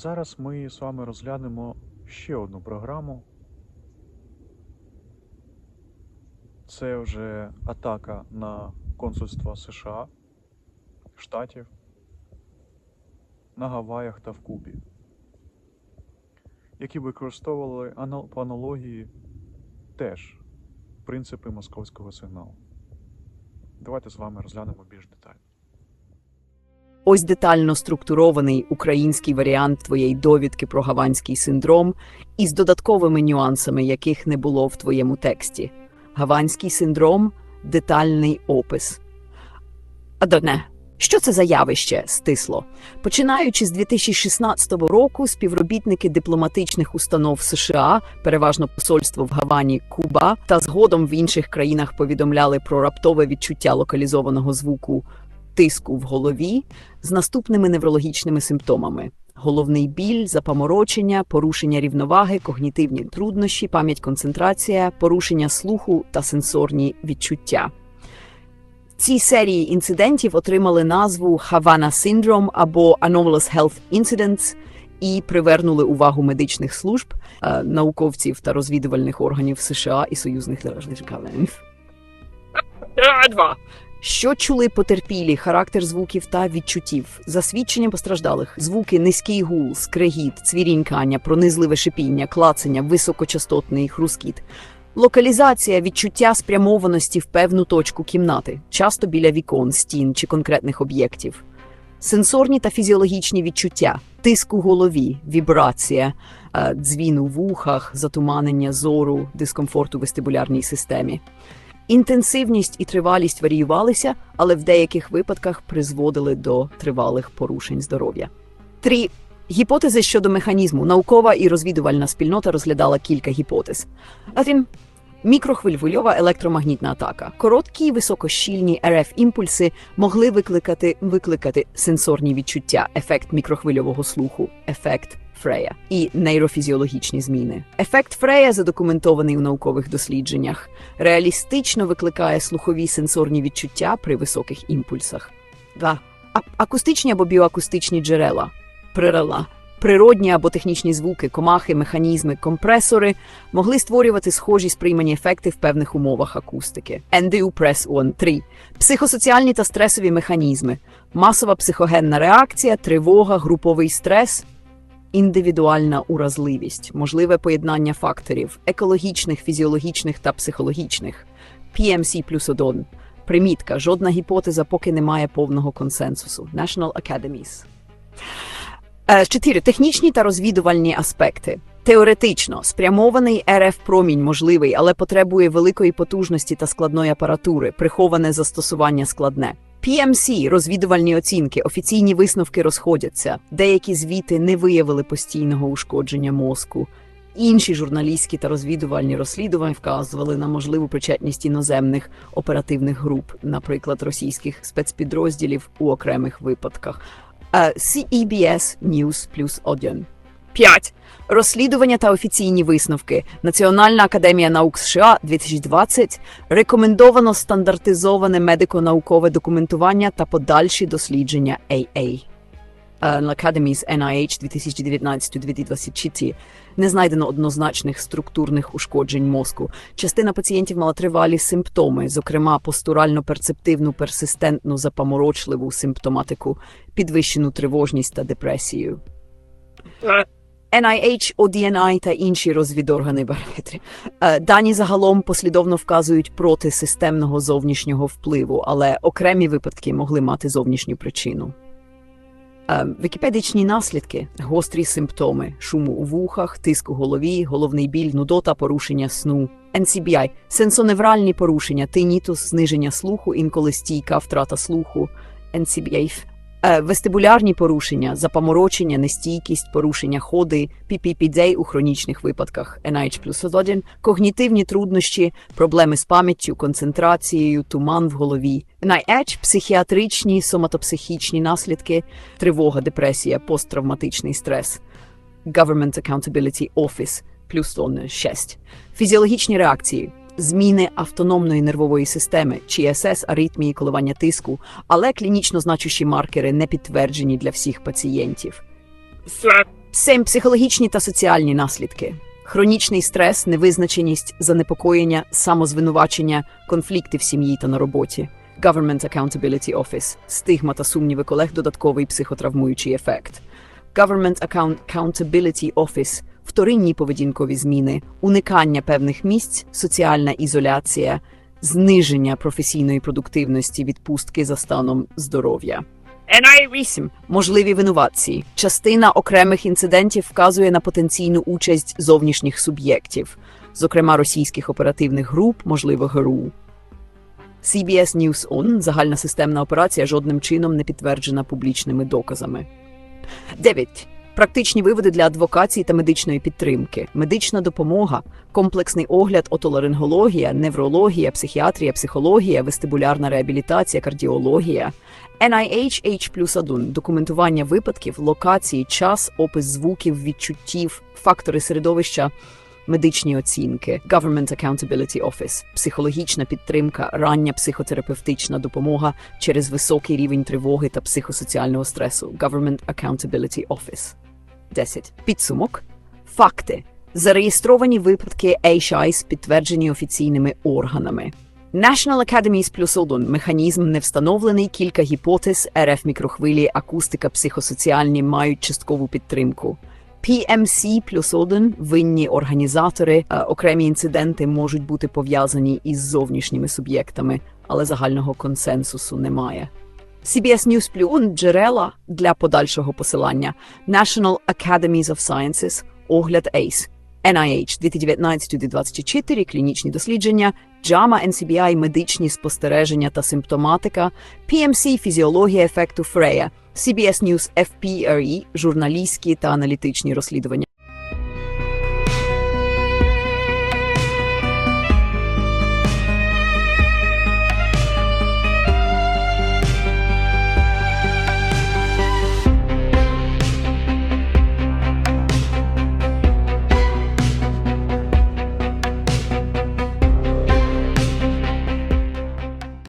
Зараз ми з вами розглянемо ще одну програму. Це вже атака на консульство США, Штатів, на Гаваях та в Кубі, які використовували по аналогії теж принципи московського сигналу. Давайте з вами розглянемо більш детально. Ось детально структурований український варіант твоєї довідки про гаванський синдром із додатковими нюансами, яких не було в твоєму тексті. Гаванський синдром детальний опис. Адоне. Що це за явище стисло? Починаючи з 2016 року, співробітники дипломатичних установ США, переважно посольство в Гавані, Куба, та згодом в інших країнах повідомляли про раптове відчуття локалізованого звуку тиску в голові з наступними неврологічними симптомами: головний біль, запаморочення, порушення рівноваги, когнітивні труднощі, пам'ять концентрація, порушення слуху та сенсорні відчуття. Ці серії інцидентів отримали назву Havana Syndrome або Anomalous Health Incidents і привернули увагу медичних служб, е, науковців та розвідувальних органів США і союзних держав. Два. Що чули потерпілі, характер звуків та відчуттів, засвідчення постраждалих, звуки, низький гул, скрегіт, цвірінькання, пронизливе шипіння, клацання, високочастотний хрускіт. Локалізація відчуття спрямованості в певну точку кімнати, часто біля вікон, стін чи конкретних об'єктів. Сенсорні та фізіологічні відчуття, тиск у голові, вібрація, е, дзвін у вухах, затуманення зору, дискомфорт у вестибулярній системі. Інтенсивність і тривалість варіювалися, але в деяких випадках призводили до тривалих порушень здоров'я. Три гіпотези щодо механізму. Наукова і розвідувальна спільнота розглядала кілька гіпотез. Один мікрохвильовольова електромагнітна атака. Короткі і високощільні РФ імпульси могли викликати викликати сенсорні відчуття, ефект мікрохвильового слуху, ефект Фрея і нейрофізіологічні зміни. Ефект Фрея задокументований у наукових дослідженнях реалістично викликає слухові сенсорні відчуття при високих імпульсах. 2. А- акустичні або біоакустичні джерела. Прирела. Природні або технічні звуки, комахи, механізми, компресори могли створювати схожі сприймані ефекти в певних умовах акустики. NDU Press 1. 3. Психосоціальні та стресові механізми. Масова психогенна реакція, тривога, груповий стрес, індивідуальна уразливість, можливе поєднання факторів екологічних, фізіологічних та психологічних. PMC плюс 1. Примітка. Жодна гіпотеза, поки немає повного консенсусу. National Academies. Е, Чотири технічні та розвідувальні аспекти. Теоретично спрямований РФ промінь можливий, але потребує великої потужності та складної апаратури, приховане застосування складне. PMC – розвідувальні оцінки, офіційні висновки розходяться. Деякі звіти не виявили постійного ушкодження мозку. Інші журналістські та розвідувальні розслідування вказували на можливу причетність іноземних оперативних груп, наприклад, російських спецпідрозділів у окремих випадках. Е, CEBS News плюс 1. 5. Розслідування та офіційні висновки. Національна академія наук США 2020 рекомендовано стандартизоване медико-наукове документування та подальші дослідження AA. Е, Academies NIH 2019-2024 не знайдено однозначних структурних ушкоджень мозку. Частина пацієнтів мала тривалі симптоми, зокрема постурально-перцептивну персистентну запаморочливу симптоматику, підвищену тривожність та депресію. NIH, ODNI та інші розвідоргани барометри. Е, Дані загалом послідовно вказують проти системного зовнішнього впливу, але окремі випадки могли мати зовнішню причину. Е, Вікіпедичні наслідки, гострі симптоми, шуму у вухах, тиск у голові, головний біль, нудота, порушення сну. NCBI – сенсоневральні порушення, тинітус, зниження слуху, інколи стійка втрата слуху. Е, Вестибулярні порушення, запаморочення, нестійкість, порушення ходи, PPPD у хронічних випадках, NIH плюс 1, когнітивні труднощі, проблеми з пам'яттю, концентрацією, туман в голові, NIH – психіатричні, соматопсихічні наслідки, тривога, депресія, посттравматичний стрес, Government Accountability Office плюс 6, фізіологічні реакції, зміни автономної нервової системи, ЧСС, аритмії, коливання тиску, але клінічно значущі маркери не підтверджені для всіх пацієнтів. 7. Психологічні та соціальні наслідки. Хронічний стрес, невизначеність, занепокоєння, самозвинувачення, конфлікти в сім'ї та на роботі. Government Accountability Office. Стигма та сумніви колег – додатковий психотравмуючий ефект. Government Account- Accountability Office – вторинні поведінкові зміни, уникання певних місць, соціальна ізоляція, зниження професійної продуктивності, відпустки за станом здоров'я. NI8. Можливі винуватці. Частина окремих інцидентів вказує на потенційну участь зовнішніх суб'єктів, зокрема російських оперативних груп, можливо, ГРУ. CBS News On – загальна системна операція жодним чином не підтверджена публічними доказами. 9. Практичні виводи для адвокації та медичної підтримки, медична допомога, комплексний огляд, отоларингологія, неврологія, психіатрія, психологія, вестибулярна реабілітація, кардіологія, NIH H плюс 1 документування випадків, локації, час, опис звуків, відчуттів, фактори середовища, медичні оцінки, Government Accountability Office, психологічна підтримка, рання психотерапевтична допомога через високий рівень тривоги та психосоціального стресу, Government Accountability Office. 10. Підсумок. Факти. Зареєстровані випадки HIs підтверджені офіційними органами. National Academies плюс 1 механізм не встановлений, кілька гіпотез, РФ мікрохвилі, акустика, психосоціальні мають часткову підтримку. PMC плюс 1 винні організатори, е, окремі інциденти можуть бути пов'язані із зовнішніми суб'єктами, але загального консенсусу немає. CBS News Plus джерела для подальшого посилання National Academies of Sciences, огляд ACE, NIH 2019-2024, клінічні дослідження, JAMA NCBI, медичні спостереження та симптоматика, PMC, фізіологія ефекту Фрея, CBS News FPRE, журналістські та аналітичні розслідування.